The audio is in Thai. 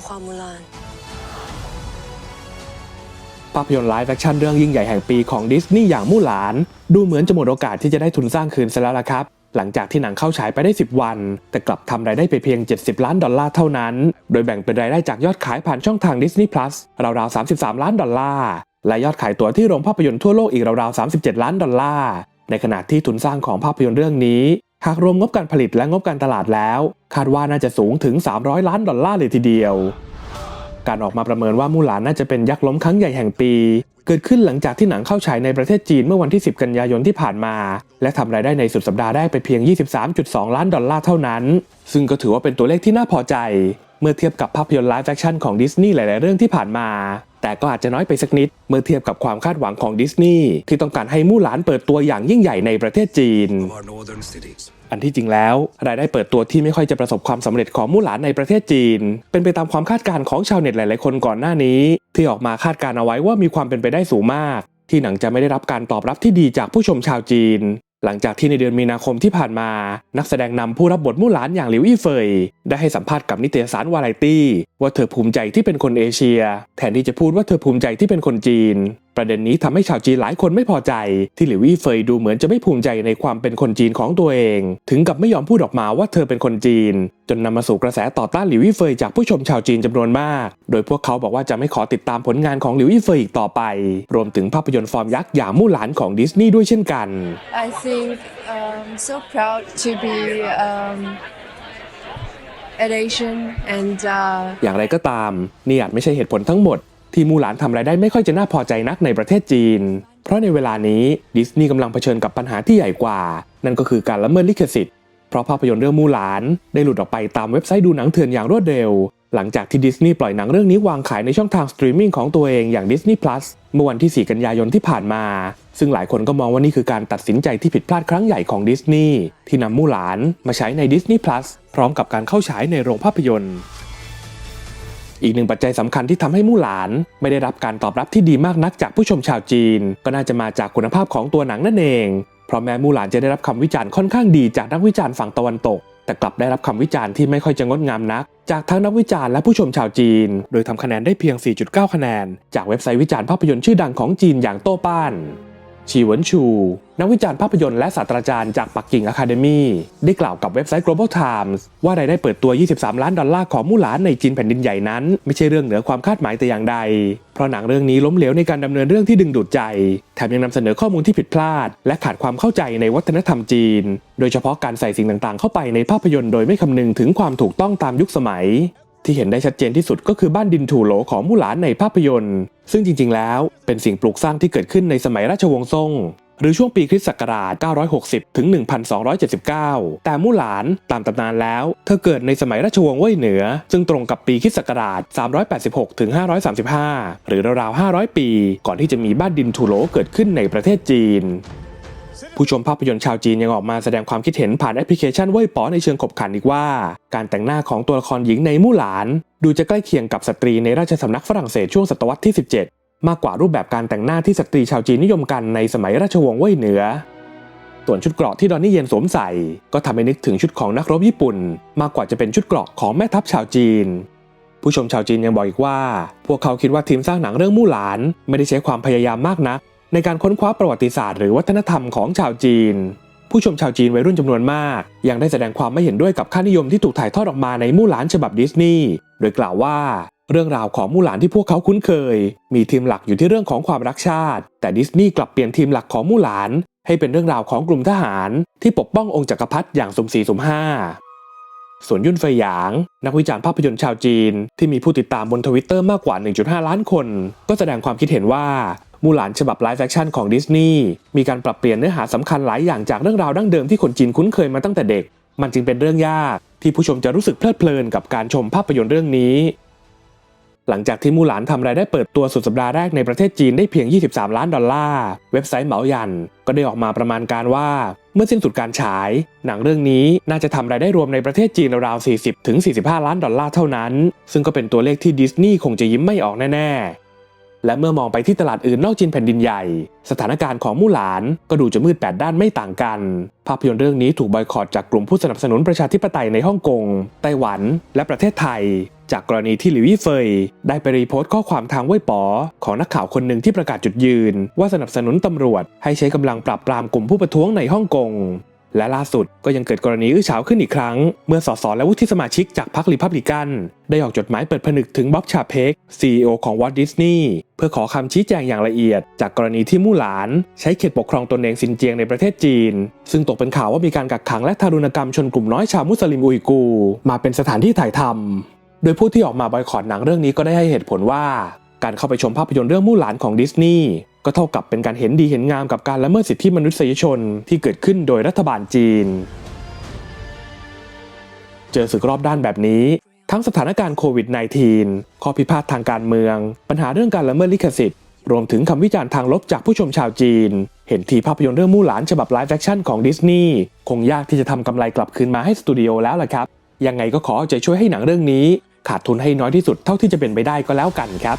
ำความมูลานภาพยนตร์ไลฟ์แอคชั่นเรื่องยิ่งใหญ่แห่งปีของดิสนีย์อย่างมู่หลาน ดูเหมือนจะหมดโอกาสที่จะได้ทุนสร้างคืนซะแล้วล่ะครับ หลังจากที่หนังเข้าฉายไปได้ 10 วัน แต่กลับทำรายได้ไปเพียง 70 ล้านดอลลาร์เท่านั้น โดยแบ่งเป็นรายได้จากยอดขายผ่านช่องทาง Disney Plus ราวๆ 33 ล้านดอลลาร์และยอดขายตั๋วที่โรงภาพยนตร์ทั่วโลกอีกราวๆ 37 ล้านดอลลาร์ ในขณะที่ทุนสร้างของภาพยนตร์เรื่องนี้ หากรวมงบการผลิตและงบการตลาดแล้ว คาดว่าน่าจะสูงถึง 300 ล้านดอลลาร์เลยทีเดียว การออกมาประเมินว่ามู่หลานน่าจะเป็นยักษ์ล้มครั้งใหญ่แห่งปี เกิดขึ้นหลังจากที่หนังเข้าฉายในประเทศจีนเมื่อวันที่ 10 กันยายนที่ผ่านมา และทำรายได้ในสุดสัปดาห์ได้ไปเพียง 23.2 ล้านดอลลาร์เท่านั้น ซึ่งก็ถือว่าเป็นตัวเลขที่น่าพอใจ เมื่อเทียบกับภาพยนตร์ไลฟ์แฟคชั่นของดิสนีย์หลาย ๆ เรื่องที่ผ่านมาแต่ก็อาจจะน้อยไปสักนิดเมื่อเทียบกับความคาดหวังของดิสนีย์ที่ต้องการให้มู่หลานเปิดตัวอย่างยิ่งใหญ่ในประเทศจีน อันที่จริงแล้ว รายได้เปิดตัวที่ไม่ค่อยจะประสบความสำเร็จของมู่หลานในประเทศจีน เป็นไปตามความคาดการณ์ของชาวเน็ตหลาย ๆ คนก่อนหน้านี้ ที่ออกมาคาดการณ์เอาไว้ว่ามีความเป็นไปได้สูงมาก ที่หนังจะไม่ได้รับการตอบรับที่ดีจากผู้ชมชาวจีน หลังจากที่ในเดือนมีนาคมที่ผ่านมา นักแสดงนำผู้รับบทมู่หลานอย่างหลิวอี้เฟย ได้ให้สัมภาษณ์กับนิตยสารวาไรตี้ว่าเธอภูมิใจที่เป็นคนเอเชีย แทนที่จะพูดว่าเธอภูมิใจที่เป็นคนจีน ประเด็นนี้ทำให้ชาวจีนหลายคนไม่พอใจ ที่หลิวอี้เฟยดูเหมือนจะไม่ภูมิใจในความเป็นคนจีนของตัวเอง ถึงกับไม่ยอมพูดออกมาว่าเธอเป็นคนจีน จนนำมาสู่กระแสต่อต้านหลิวอี้เฟยจากผู้ชมชาวจีนจำนวนมาก โดยพวกเขาบอกว่าจะไม่ขอติดตามผลงานของหลิวอี้เฟยอีกต่อไป รวมถึงภาพยนตร์ฟอร์มยักษ์อย่างมู่หลานของดิสนีย์ด้วยเช่นกัน I think um, so proud to be um, an Asian and uh, อย่างไรก็ตามนี่อาจไม่ใช่เหตุผลทั้งหมด ที่มูหลานทำรายได้ไม่ค่อยจะน่าพอใจนักในประเทศจีน เพราะในเวลานี้ดิสนีย์กำลังเผชิญกับปัญหาที่ใหญ่กว่า นั่นก็คือการละเมิดลิขสิทธิ์ เพราะภาพยนตร์เรื่องมูหลาน ได้หลุดออกไปตามเว็บไซต์ดูหนังเถื่อนอย่างรวดเร็ว หลังจากที่ดิสนีย์ปล่อยหนังเรื่องนี้วางขายในช่องทางสตรีมมิ่งของตัวเองอย่าง Disney Plus เมื่อวันที่ 4 กันยายนที่ผ่านมา ซึ่งหลายคนก็มองว่านี่คือการตัดสินใจที่ผิดพลาดครั้งใหญ่ของดิสนีย์ที่นำมูหลานมาใช้ใน Disney Plus พร้อมกับการเข้าฉายในโรงภาพยนตร์ อีกหนึ่งปัจจัยสำคัญที่ทำให้มู่หลาน ไม่ได้รับการตอบรับที่ดีมากนักจากผู้ชมชาวจีน ก็น่าจะมาจากคุณภาพของตัวหนังนั่นเอง เพราะแม้มู่หลานจะได้รับคำวิจารณ์ค่อนข้างดีจากนักวิจารณ์ฝั่งตะวันตก แต่กลับได้รับคำวิจารณ์ที่ไม่ค่อยจะงดงามนัก จากทั้งนักวิจารณ์และผู้ชมชาวจีน โดยทำคะแนนได้เพียง 4.9 คะแนน จากเว็บไซต์วิจารณ์ภาพยนตร์ชื่อดังของจีนอย่างโต้ป้าน ชีเหวินชู นักวิจารณ์ภาพยนตร์และศาสตราจารย์จากปักกิ่งอะคาเดมีได้กล่าวกับเว็บไซต์ Global Times ว่ารายได้เปิดตัว 23 ล้านดอลลาร์ของมู่หลานในจีนแผ่นดินใหญ่นั้น ไม่ใช่เรื่องเหนือความคาดหมายแต่อย่างใด เพราะหนังเรื่องนี้ล้มเหลวในการดำเนินเรื่องที่ดึงดูดใจ แถมยังนำเสนอข้อมูลที่ผิดพลาด และขาดความเข้าใจในวัฒนธรรมจีน โดยเฉพาะการใส่สิ่งต่างๆ เข้าไปในภาพยนตร์โดยไม่คำนึงถึงความถูกต้องตามยุคสมัย ที่เห็นได้ชัดเจนที่สุดก็คือบ้านดินถูโหลของมู่หลานในภาพยนตร์ ซึ่งจริงๆ แล้วเป็นสิ่งปลูกสร้างที่เกิดขึ้นในสมัยราชวงศ์ซ่ง หรือช่วงปีคริสต์ศักราช 960 ถึง 1279 แต่มู่หลานตามตำนานแล้ว เธอเกิดในสมัยราชวงศ์เว่ยเหนือ ซึ่งตรงกับปีคริสต์ศักราช 386 ถึง 535 หรือราวๆ 500 ปี ก่อนที่จะมีบ้านดินถูโหลเกิดขึ้นในประเทศจีน ผู้ชมภาพยนตร์ชาวจีนยังออกมาแสดงความคิดเห็นผ่านแอปพลิเคชันเว่ยป๋อในเชิงขบขันอีกว่า การแต่งหน้าของตัวละครหญิงในมู่หลาน ดูจะใกล้เคียงกับสตรีในราชสำนักฝรั่งเศสช่วงศตวรรษที่ 17 มากกว่ารูปแบบการแต่งหน้าที่สตรีชาวจีนนิยมกันในสมัยราชวงศ์เว่ยเหนือส่วนชุดเกราะที่ดอนนี่เย็นสวมใส่ ก็ทำให้นึกถึงชุดของนักรบญี่ปุ่น มากกว่าจะเป็นชุดเกราะของแม่ทัพชาวจีน ผู้ชมชาวจีนยังบอกอีกว่า พวกเขาคิดว่าทีมสร้างหนังเรื่องมู่หลาน ไม่ได้ใช้ความพยายามมากนัก ในการค้นคว้าประวัติศาสตร์หรือวัฒนธรรมของชาวจีน ผู้ชมชาวจีนวัยรุ่นจำนวนมาก ยังได้แสดงความไม่เห็นด้วยกับค่านิยมที่ถูกถ่ายทอดออกมาในมู่หลานฉบับดิสนีย์โดยกล่าวว่า เรื่องราวของมู่หลานที่พวกเขาคุ้นเคย มีทีมหลักอยู่ที่เรื่องของความรักชาติ แต่ดิสนีย์กลับเปลี่ยนทีมหลักของมู่หลาน ให้เป็นเรื่องราวของกลุ่มทหาร ที่ปกป้ององค์จักรพรรดิอย่างสมศรีสมห้าส่วนยุ่นเฟยหยาง นักวิจารณ์ภาพยนตร์ชาวจีน ที่มีผู้ติดตามบนทวิตเตอร์มากกว่า 1.5 ล้านคน ก็แสดงความคิดเห็นว่า มูหลานฉบับไลฟ์แฟคชั่นของดิสนีย์มีการปรับเปลี่ยนเนื้อหาสำคัญหลายอย่างจากเรื่องราวดั้งเดิมที่คนจีนคุ้นเคยมาตั้งแต่เด็ก มันจึงเป็นเรื่องยากที่ผู้ชมจะรู้สึกเพลิดเพลินกับการชมภาพยนตร์เรื่องนี้ หลังจากที่มูหลานทำรายได้เปิดตัวสุดสัปดาห์แรกในประเทศจีนได้เพียง 23 ล้านดอลลาร์ เว็บไซต์เหมาหยันก็ได้ออกมาประมาณการว่า เมื่อสิ้นสุดการฉาย หนังเรื่องนี้น่าจะทำรายได้รวมในประเทศจีนราวๆ40-45 ล้านดอลลาร์เท่านั้น ซึ่งก็เป็นตัวเลขที่ดิสนีย์คงจะยิ้มไม่ออกแน่ๆ และเมื่อมองไปที่ตลาดอื่นนอกจีนแผ่นดินใหญ่ สถานการณ์ของมู่หลานก็ดูจะมืดแปดด้านไม่ต่างกัน ภาพยนตร์เรื่องนี้ถูกบอยคอตจากกลุ่มผู้สนับสนุนประชาธิปไตยในฮ่องกง ไต้หวัน และประเทศไทย จากกรณีที่หลิวยี่เฟย ได้ไปรีโพสต์ข้อความทางเว่ยป๋อของนักข่าวคนหนึ่งที่ประกาศจุดยืน ว่าสนับสนุนตำรวจ ให้ใช้กำลังปราบปรามกลุ่มผู้ประท้วงในฮ่องกง และล่าสุดก็ยังเกิดกรณีอื้อฉาวขึ้นอีกครั้ง เมื่อสสและวุฒิสมาชิกจากพรรครีพับลิกัน ได้ออกจดหมายเปิดผนึกถึงบ๊อบชาเพก CEO ของวอ l ดิสนีย์เพื่อขอคำชี้แจงอย่างละเอียด จากกรณีที่มู่หลาน ใช้เขตปกครองตนเองซินเจียงในประเทศจีน ซึ่งตกเป็นข่าวว่ามีการกักขังและทารุณกรรมชนกลุ่มน้อยชาวมุสลิมอุยกู มาเป็นสถานที่ถ่ายทำโดยผู้ที่ออกมาบอยคอรหนังเรื่องนี้ก็ได้ให้เหตุผลว่า การเข้าไปชมภาพยนตร์เรื่องมู่หลานของดิสนีย์ ก็เท่ากับเป็นการเห็นดีเห็นงามกับการละเมิดสิทธิมนุษยชนที่เกิดขึ้นโดยรัฐบาลจีน เจอศึกรอบด้านแบบนี้ ทั้งสถานการณ์โควิด -19 ข้อพิพาททางการเมือง ปัญหาเรื่องการละเมิดลิขสิทธิ์ รวมถึงคำวิจารณ์ทางลบจากผู้ชมชาวจีน เห็นทีภาพยนตร์เรื่องมู่หลานฉบับไลฟ์แฟคชั่นของดิสนีย์คงยากที่จะทำกำไรกลับคืนมาให้สตูดิโอแล้วล่ะครับยังไงก็ขอเอาใจช่วยให้หนังเรื่องนี้ ขาดทุนให้น้อยที่สุดเท่าที่จะเป็นไปได้ก็แล้วกันครับ